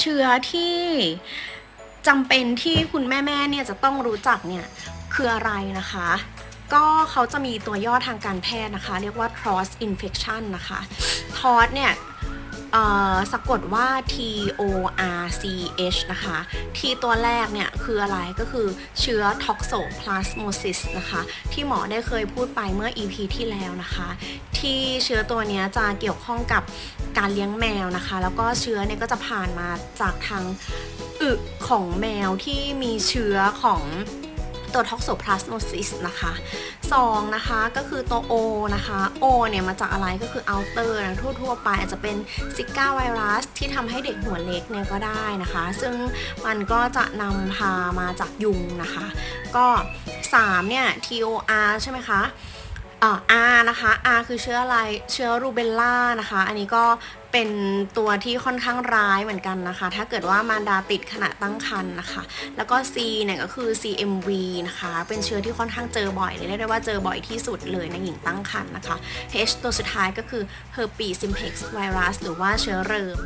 เชื้อที่จำเป็นที่คุณแม่ๆเนี่ยจะต้องรู้จักเนี่ยคืออะไรนะคะ ก็เขาจะมีตัวย่อทางการแพทย์นะคะ เรียกว่า cross infection นะคะ TOS เนี่ย สะกดว่า T O R C H นะคะ T ตัวแรกเนี่ยคืออะไรก็คือเชื้อ toxoplasmosis นะคะ ที่หมอได้เคยพูดไปเมื่อ EP ที่แล้วนะคะ ที่เชื้อตัวนี้จะเกี่ยวข้องกับการเลี้ยงแมวนะคะ แล้วก็เชื้อเนี่ยก็จะผ่านมาจากทางอึของแมวที่มีเชื้อของ ตัวท็อกโซพลาสโนซิสนะคะสองนะคะก็คือตัว O นะคะ O เนี่ยมาจากอะไรก็คืออัลเตอร์นะทั่วๆไปอาจจะเป็นซิก้าไวรัสที่ทำให้เด็กหัวเล็กเนี่ยก็ได้นะคะ ซึ่งมันก็จะนำพามาจากยุงนะคะ ก็ 3 เนี่ย TOR ใช่ไหมคะ อ่อ R นะคะ R คือเชื้ออะไร เชื้อรูเบลล่านะคะ อันนี้ก็เป็นตัวที่ค่อนข้างร้ายเหมือนกันนะคะ ถ้าเกิดว่ามารดาติดขณะตั้งครรภ์นะคะ แล้วก็ C เนี่ยก็คือ CMV นะคะ เป็นเชื้อที่ค่อนข้างเจอบ่อยเลยเรียกได้ว่าเจอบ่อยที่สุดเลยในหญิงตั้งครรภ์นะคะ H ตัวสุดท้ายก็คือ Herpes simplex virus หรือว่าเชื้อเริม